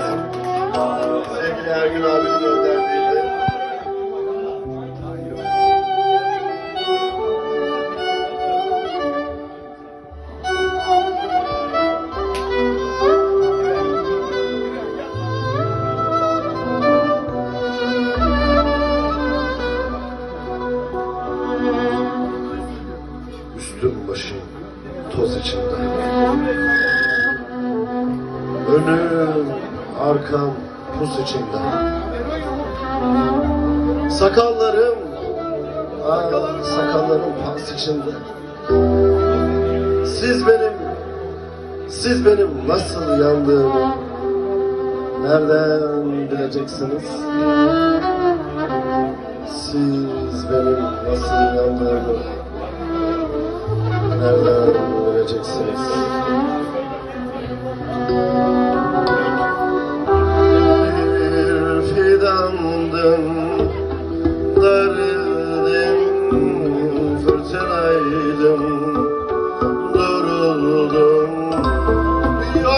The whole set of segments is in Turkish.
Sevgili Ergün abinin gönderdiği. Üstüm başım toz içinde. Önüm, arkam pus içinde. Sakallarım, aa, sakallarım pas içinde. Siz benim, siz benim nasıl yandığımı nereden bileceksiniz? Siz benim nasıl yandığımı nereden bileceksiniz?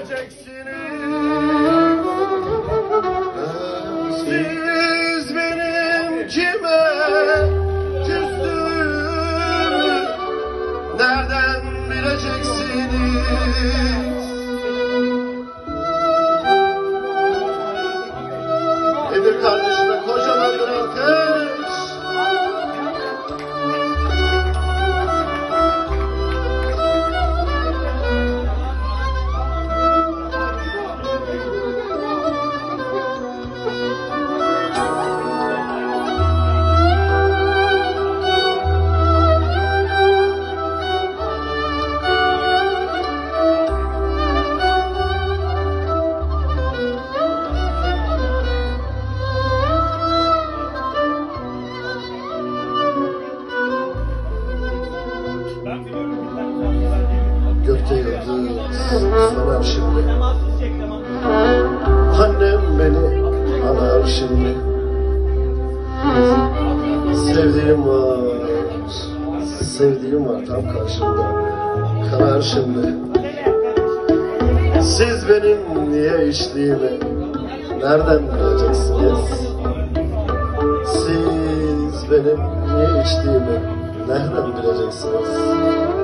nereden bileceksiniz? Siz sanar şimdi. Annem beni anar şimdi. Sevdiğim var, sevdiğim var tam karşımda. Kanar şimdi. Siz benim niye içtiğimi nereden bileceksiniz? Siz benim niye içtiğimi nereden bileceksiniz?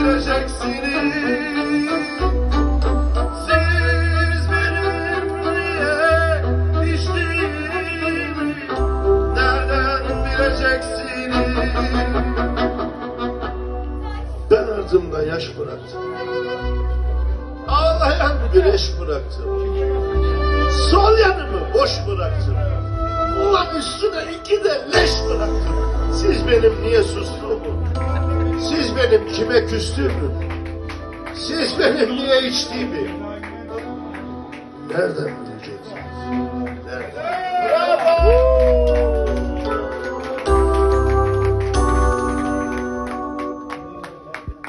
Bileceksiniz? Siz benim niye içtiğimi nereden bileceksiniz? Ben ardımda yaş bıraktım. Ağlayan güneş bıraktım. Sol yanımı boş bıraktım. Ulan üstüne iki de leş bıraktım. Siz benim niye sustuğumu, benim kime küstüğümü, siz benim niye içtiğimi nereden bileceksiniz? Nereden?